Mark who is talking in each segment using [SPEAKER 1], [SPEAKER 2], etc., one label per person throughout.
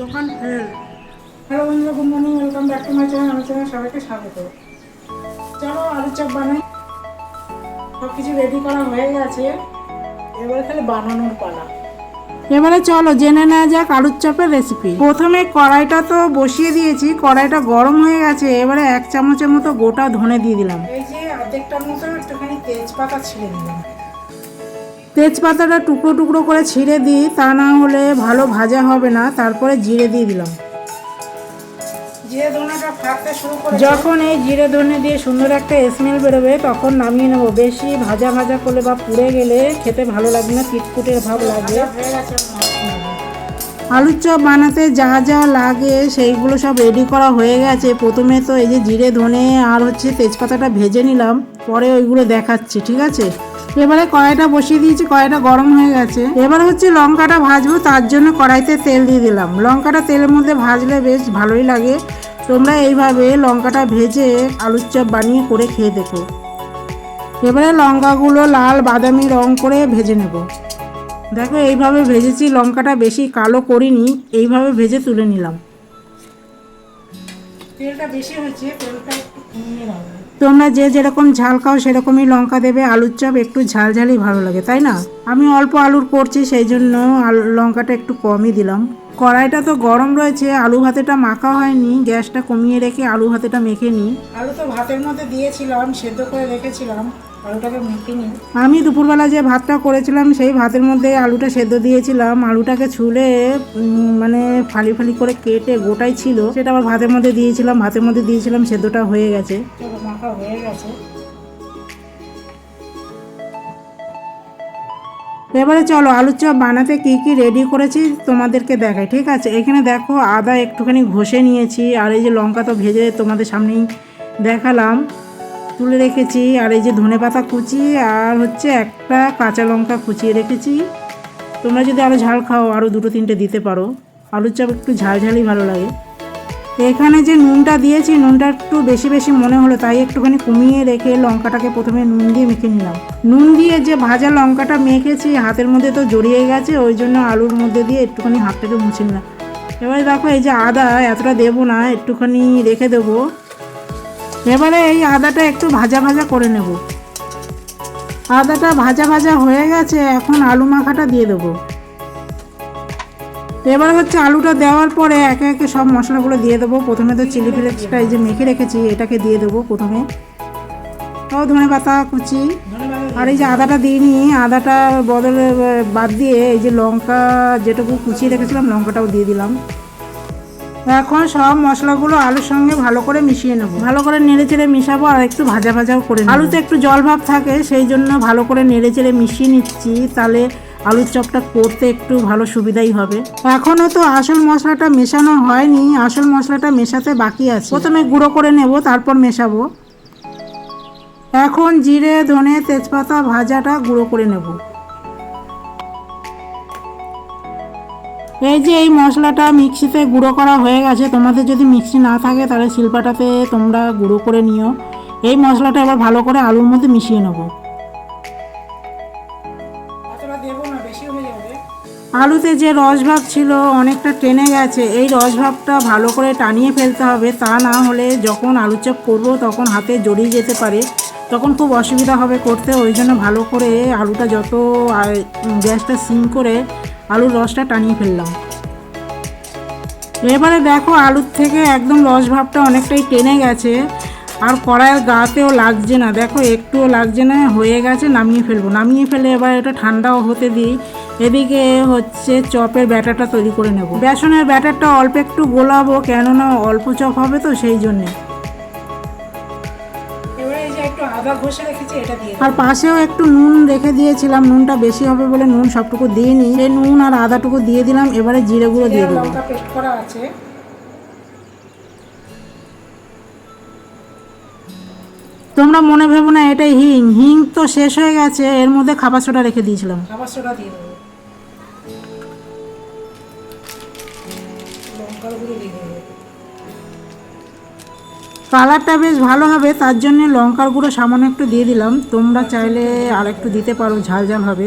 [SPEAKER 1] দোকান ফেল হ্যালো বন্ধুরা good morning welcome back to my channel আমার চ্যানেল সবাইকে স্বাগত। চলো আলুর চপ বানাই। সব কিছু রেডি করা হয়ে গেছে। এবারে খালি বানানোর পালা। এবারে চলো জেনে নেওয়া যাক আলুর চপের রেসিপি প্রথমে কড়াইটা তো বসিয়ে দিয়েছি কড়াইটা গরম হয়ে গেছে। এবারে এক চামচের মতো গোটা ধনে দিয়ে দিলাম। এই যে অর্ধেকটার মতো একটুখানি তেজপাতা ছিঁড়ে দিলাম তেজপাতাটা টুকরো টুকরো করে ছিঁড়ে দিই তা না হলে ভালো ভাজা হবে না। তারপরে জিরে দিয়ে দিলাম। যখন এই জিরে ধনে দিয়ে সুন্দর একটা স্মেল বেরোবে তখন নামিয়ে নেব। বেশি ভাজা ভাজা করলে বা পুড়ে গেলে খেতে ভালো লাগবে না কিটকুটের ভাব লাগবে আলুর চপ বানাতে যা যা লাগে সেইগুলো সব রেডি করা হয়ে গেছে। প্রথমে তো এই যে জিরে ধনে আর হচ্ছে তেজপাতাটা ভেজে নিলাম পরে ওইগুলো দেখাচ্ছি ঠিক আছে? এবারে কড়াইটা বসিয়ে দিয়েছি, কড়াইটা গরম হয়ে গেছে। এবার হচ্ছে লঙ্কাটা ভাজবো, তার জন্য কড়াইতে তেল দিয়ে দিলাম। লঙ্কাটা তেলের মধ্যে ভাজলে বেশ ভালোই লাগে। তোমরা এইভাবে লঙ্কাটা ভেজে আলুর চপ বানিয়ে করে খেয়ে দেখো। এবারে লঙ্কাগুলো লাল বাদামি রং করে ভেজে নেব। দেখো, এইভাবে ভেজেছি, লঙ্কাটা বেশি কালো করিনি, এইভাবে ভেজে তুলে নিলাম। তেলটা বেশি হয়েছে, তেলটা একটু কমিয়ে রাখব। তোমরা যে যেরকম ঝাল খাও সেরকমই লঙ্কা দেবে, আলুর চপ একটু ঝাল ঝালই ভালো লাগে, তাই না? আমি অল্প আলুর করছি, সেই জন্য লঙ্কাটা একটু কমই দিলাম। কড়াইটা তো গরম রয়েছে আলু ভাতেটা মাখা হয়নি গ্যাসটা কমিয়ে রেখে আলু ভাতেটা মেখে নিই। আলু তো ভাতের মধ্যে দিয়েছিলাম সেদ্ধ করে রেখেছিলাম আলুটাকে মেখে নিই। আমি দুপুরবেলা যে ভাতটা করেছিলাম সেই ভাতের মধ্যে আলুটা সেদ্ধ দিয়েছিলাম আলুটাকে ছুলে মানে ফালি ফালি করে কেটে গোটাই ছিল সেটা আবার ভাতের মধ্যে দিয়েছিলাম ভাতের মধ্যে দিয়েছিলাম সেদ্ধটা হয়ে গেছে। মাখা হয়ে গেছে। এবারে চলো আলুর চপ বানাতে কি কি রেডি করেছি তোমাদেরকে দেখাই, ঠিক আছে? এখানে দেখো আদা একটুখানি ঘষে নিয়েছি, আর এই যে লঙ্কা তো ভেজে তোমাদের সামনেই দেখালাম। তুলে রেখেছি, আর এই যে ধনে পাতা কুচি, আর হচ্ছে একটা কাঁচা লঙ্কা কুচিয়ে রেখেছি। তোমরা যদি আরও ঝাল খাও আরও দুটো তিনটে দিতে পারো। আলুর চপ একটু ঝাল ঝালই ভালো লাগে। এখানে যে নুনটা দিয়েছি, নুনটা একটু বেশি বেশি মনে হলো, তাই একটুখানি কমিয়ে রেখে লঙ্কাটাকে প্রথমে নুন দিয়ে মেখে নিলাম। নুন দিয়ে যে ভাজা লঙ্কাটা মেখেছি, হাতের মধ্যে তো জড়িয়ে গেছে, ওই জন্য আলুর মধ্যে দিয়ে একটুখানি হাতটাকে মুছে নিলাম। এবারে দেখো, এই যে আদা, এতটা দেবো না, একটুখানি রেখে দেবো। এবারে এই আদাটা একটু ভাজা ভাজা করে নেব। আদাটা ভাজা ভাজা হয়ে গেছে, এখন আলু মাখাটা দিয়ে দেবো। এবার হচ্ছে আলুটা দেওয়ার পরে একে একে সব মশলাগুলো দিয়ে দেবো। প্রথমে তো চিলি ফ্লেক্সটা এই যে মেখে রেখেছি এটাকে দিয়ে দেবো প্রথমে। ও ধনে পাতা কুচি। আর এই যে আদাটা দিইনি আদাটার বদলে বাদ দিয়ে এই যে লঙ্কা যেটুকু কুচিয়ে রেখেছিলাম লঙ্কাটাও দিয়ে দিলাম। এখন সব মশলাগুলো আলুর সঙ্গে ভালো করে মিশিয়ে নেব। ভালো করে নেড়ে চেড়ে মিশাবো আর একটু ভাজা ভাজাও করে আলুতে একটু জল ভাব থাকে সেই জন্য ভালো করে নেড়ে চেড়ে মিশিয়ে নিচ্ছি। তাহলে আলুর চপটা করতে একটু ভালো সুবিধাই হবে। এখনও তো আসল মশলাটা মেশানো হয়নি, আসল মশলাটা মেশাতে বাকি আছে। প্রথমে গুঁড়ো করে নেব, তারপর মেশাবো। এখন জিরে, ধনে, তেজপাতা ভাজাটা গুঁড়ো করে নেব। এই যে এই মশলাটা মিক্সিতে গুঁড়ো করা হয়ে গেছে, তোমাদের যদি মিক্সি না থাকে তাহলে শিল্পাটাতে তোমরা গুঁড়ো করে নিও। এই মশলাটা এবার ভালো করে আলুর মধ্যে মিশিয়ে নেব। আলুতে যে রসভাব ছিল অনেকটা টেনে গেছে, এই রসভাবটা ভালো করে টানিয়ে ফেলতে হবে, তা না হলে যখন আলু চপ করব তখন হাতে জড়িয়ে যেতে পারে, তখন খুব অসুবিধা হবে করতে, ওই জন্য ভালো করে আলুটা যত গ্যাসটা সিম করে আলুর রসটা টানিয়ে ফেললাম। এবারে দেখো আলুর থেকে একদম রস ভাবটা অনেকটাই টেনে গেছে আর কড়াইয়ের গাতেও লাগছে না। দেখো একটুও লাগছে না হয়ে গেছে নামিয়ে ফেলব। নামিয়ে ফেলে এবার এটা ঠান্ডাও হতে দিই। এদিকে হচ্ছে চপের ব্যাটারটা তৈরি করে নেব। বেসনের ব্যাটারটা অল্প একটু গোলাবো কেননা অল্প চপ হবে তো সেই জন্যে। আর পাশেও একটু নুন রেখে দিয়েছিলাম নুনটা বেশি হবে বলে নুন সবটুকু দিইনি। সেই নুন আর আদাটুকু দিয়ে দিলাম এবারে জিরে গুঁড়ো দিয়ে
[SPEAKER 2] লঙ্কা পেস্ট করা আছে।
[SPEAKER 1] তোমরা মনে ভেবো না এটাই হিং। হিং তো শেষ হয়ে গেছে এর মধ্যে খাবার সোডা রেখে দিয়েছিলাম।
[SPEAKER 2] খাবার সোডা দিয়ে দেবো। লঙ্কার গুঁড়ো দিয়ে দেবো।
[SPEAKER 1] কালারটা বেশ ভালো হবে তার জন্য লঙ্কার গুঁড়ো সামান্য একটু দিয়ে দিলাম। তোমরা চাইলে আর একটু দিতে পারো ঝাল ঝাল হবে।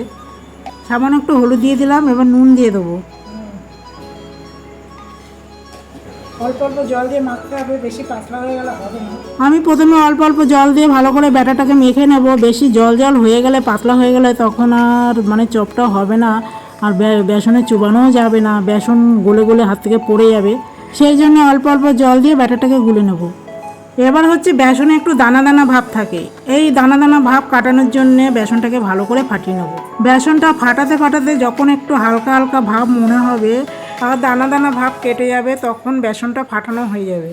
[SPEAKER 1] সামান্য একটু হলুদ দিয়ে দিলাম এবার নুন দিয়ে দেবো।
[SPEAKER 2] অল্প অল্প জল দিয়ে মাখতে হবে, বেশি পাতলা হয়ে গেলে হবে না।
[SPEAKER 1] আমি প্রথমে অল্প অল্প জল দিয়ে ভালো করে ব্যাটাটাকে মেখে নেব। বেশি জল জল হয়ে গেলে, পাতলা হয়ে গেলে তখন আর মানে চপটা হবে না, আর বেসনে চুবানোও যাবে না, বেসন গলে গলে হাত থেকে পড়ে যাবে। সেই জন্য অল্প অল্প জল দিয়ে ব্যাটাটাকে গুলে নেব। এবার হচ্ছে বেসনে একটু দানা দানা ভাব থাকে। এই দানা দানা ভাব কাটানোর জন্য বেসনটাকে ভালো করে ফাটিয়ে নেব। বেসনটা ফাটাতে ফাটাতে যখন একটু হালকা হালকা ভাব মনে হবে আর দানা দানা ভাব কেটে যাবে, তখন বেসনটা ফাটানো হয়ে যাবে।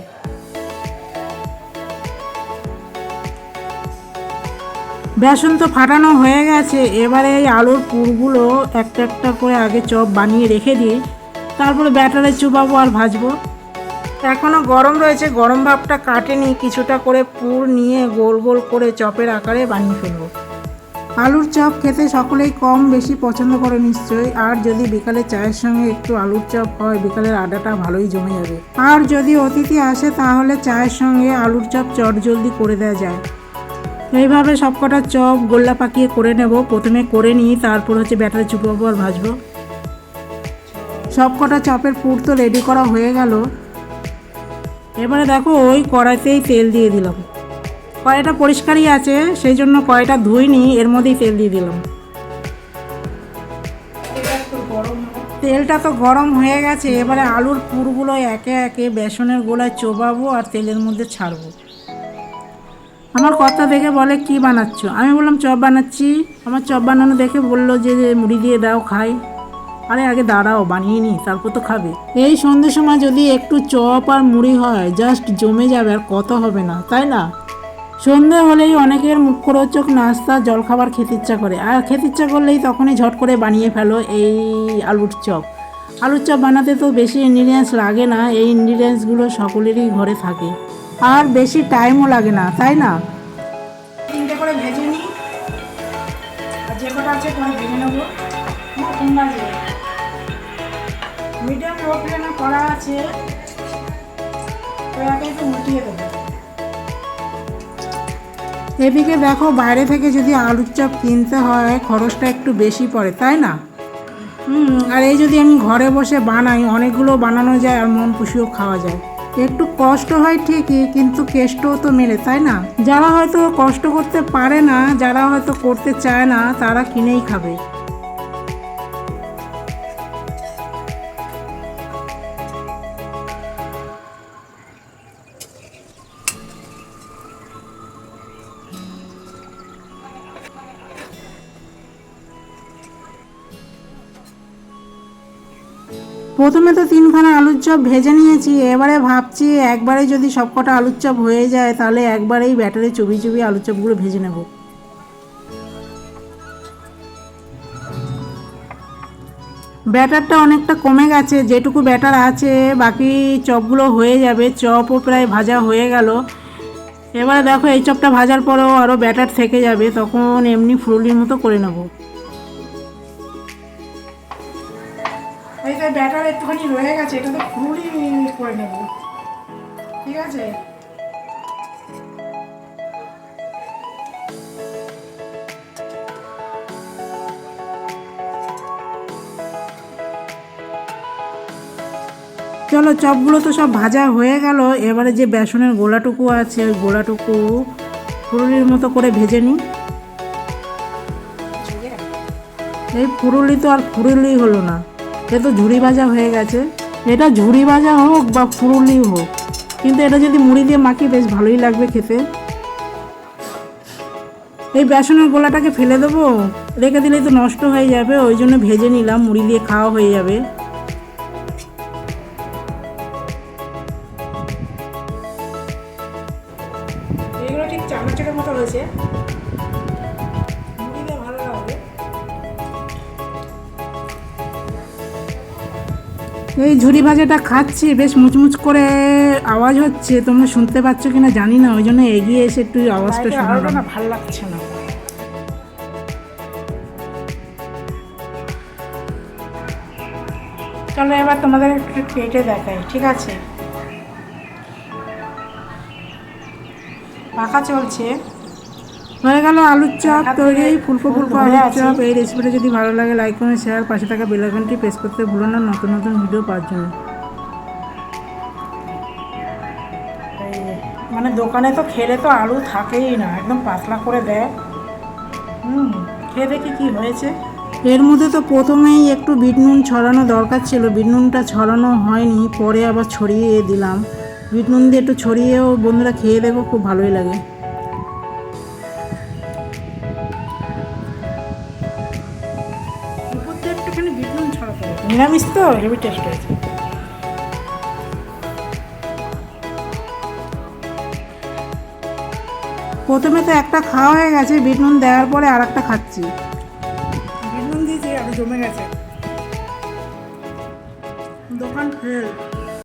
[SPEAKER 1] বেসন তো ফাটানো হয়ে গেছে, এবারে এই আলুর পুরগুলো একটা একটা করে আগে চপ বানিয়ে রেখে দিই, তারপরে ব্যাটারে চুপাবো আর ভাজবো। এখনও গরম রয়েছে, গরম ভাবটা কাটেনি, কিছুটা করে পুর নিয়ে গোল গোল করে চপের আকারে বানিয়ে ফেলব। আলুর চপ খেতে সকলেই কম বেশি পছন্দ করে নিশ্চয়ই। আর যদি বিকালে চায়ের সঙ্গে একটু আলুর চপ হয়, বিকালের আড্ডাটা ভালোই জমে যাবে। আর যদি অতিথি আসে, তাহলে চায়ের সঙ্গে আলুর চপ চট জলদি করে দেওয়া যায়। এইভাবে সবকটা চপ গোল্লা পাকিয়ে করে নেব। প্রথমে করে নিই, তারপর হচ্ছে ব্যাটারে চুপাবো আর ভাজবো। সবকটা চপের পুর তো রেডি করা হয়ে গেল। এবারে দেখো, ওই কড়াইতেই তেল দিয়ে দিলাম। কড়াইটা পরিষ্কারই আছে, সেই জন্য কড়াইটা ধুইনি, এর মধ্যেই তেল দিয়ে দিলাম। তেলটা তো গরম হয়ে গেছে, এবারে আলুর পুরগুলো একে একে বেসনের গোলায় চোবাবো আর তেলের মধ্যে ছাড়বো। আমার কথা দেখে বলে, কি বানাচ্ছ? আমি বললাম, চপ বানাচ্ছি। আমার চপ বানানো দেখে বলল যে যে মুড়ি দিয়ে দাও, খাই। আরে, আগে দাঁড়াও, বানিয়ে নি, তারপর তো খাবে। এই সন্ধ্যের সময় যদি একটু চপ আর মুড়ি হয়, জাস্ট জমে যাবে আর কত হবে না, তাই না? সন্ধে হলেই অনেকের মুখরোচক নাস্তা, জলখাবার খেতে ইচ্ছা করে। আর খেতে ইচ্ছা করলেই তখনই ঝট করে বানিয়ে ফেলো এই আলুর চপ। আলুর চপ বানাতে তো বেশি ইনগ্রিডিয়েন্টস লাগে না, এই ইনগ্রিডিয়েন্টসগুলো সকলেরই ঘরে থাকে। আর বেশি টাইমও লাগে না, তাই না?
[SPEAKER 2] তিনটে করে ভেজে নিই। আর যে কটা আছে ভেজে নেব। মিডিয়াম লো ফ্লেমে করা আছে। তো একে একটু উল্টিয়ে দেবো।
[SPEAKER 1] এদিকে দেখো, বাইরে থেকে যদি আলুর চপ কিনতে হয়, খরচটা একটু বেশি পড়ে, তাই না? আর এই যদি আমি ঘরে বসে বানাই, অনেকগুলো বানানো যায় আর মন খুশিও খাওয়া যায়। একটু কষ্ট হয় ঠিকই, কিন্তু কেষ্টও তো মেলে, তাই না? যারা হয়তো কষ্ট করতে পারে না, যারা হয়তো করতে চায় না, তারা কিনেই খাবে। প্রথমে তো তিনখানা আলুর চপ ভেজে নিয়েছি, এবারে ভাবছি একবারে যদি সবকটা আলুর চপ হয়ে যায়, তাহলে একবারেই ব্যাটারে চুবি চুবি আলুর চপগুলো ভেজে নেব। ব্যাটারটা অনেকটা কমে গেছে, যেটুকু ব্যাটার আছে, বাকি চপগুলো হয়ে যাবে, চপও প্রায় ভাজা হয়ে গেল। এবারে দেখো, এই চপটা ভাজার পরেও আরও ব্যাটার থেকে যাবে, তখন এমনি ফুরুলির মতো করে নেব।
[SPEAKER 2] তো ব্যাটার একটুখানি রয়ে গেছে এটা তো ফুলই করে নেব। ঠিক আছে?
[SPEAKER 1] চলো, চপগুলো তো সব ভাজা হয়ে গেল। এবারে যে বেসনের গোলাটুকু আছে, ওই গোলাটুকু ফুরুলির মতো করে ভেজে নিই। এই ফুরুলি তো আর ফুরুলি হলো না। এ তো ঝুড়ি ভাজা হয়ে গেছে। এটা ঝুড়ি ভাজা হোক বা ফুরুলি হোক, কিন্তু এটা যদি মুড়ি দিয়ে মাখি বেশ ভালোই লাগবে খেতে। এই বেসনের গোলাটাকে ফেলে দেবো, রেখে দিলেই তো নষ্ট হয়ে যাবে, ওই জন্য ভেজে নিলাম, মুড়ি দিয়ে খাওয়া হয়ে যাবে। এই ঝুরি ভাজাটা খাচ্ছি বেশ মুচমুচ করে আওয়াজ হচ্ছে তোমরা শুনতে পাচ্ছ কিনা জানি না ওই জন্য এগিয়ে এসে একটু আওয়াজটা শুনলাম।
[SPEAKER 2] না ভালো লাগছে না। চলো এবার তোমাদের একটু কেটে দেখাই ঠিক আছে? পাখা চলছে।
[SPEAKER 1] হয়ে গেল আলুর চপ তৈরি ফুলকো
[SPEAKER 2] ফুল
[SPEAKER 1] ফুলকো আলুর চপ এই রেসিপিটা যদি ভালো লাগে লাইক করুন শেয়ার পাশে থাকা বেলাইকনটি প্রেস করতে ভুলো না নতুন নতুন ভিডিও পাওয়ার জন্য। মানে দোকানে তো খেলে তো আলু থাকেই না একদম পাতলা করে দেয়। হুম খেয়ে দেখি কি হয়েছে। এর মধ্যে তো প্রথমেই একটু বিট নুন ছড়ানো দরকার ছিল বিট নুনটা ছড়ানো হয়নি পরে আবার ছড়িয়ে দিলাম। বিট নুন দিয়ে একটু ছড়িয়েও বন্ধুরা খেয়ে দেখো খুব ভালোই লাগে। নিরামিষ তো, হেভি টেস্ট হয়েছে প্রথমে তো একটা খাওয়া হয়ে গেছে, বিট নুন দেওয়ার পরে আর একটা খাচ্ছি
[SPEAKER 2] বিনুন দিয়েছি আর জমে গেছে।
[SPEAKER 1] দোকান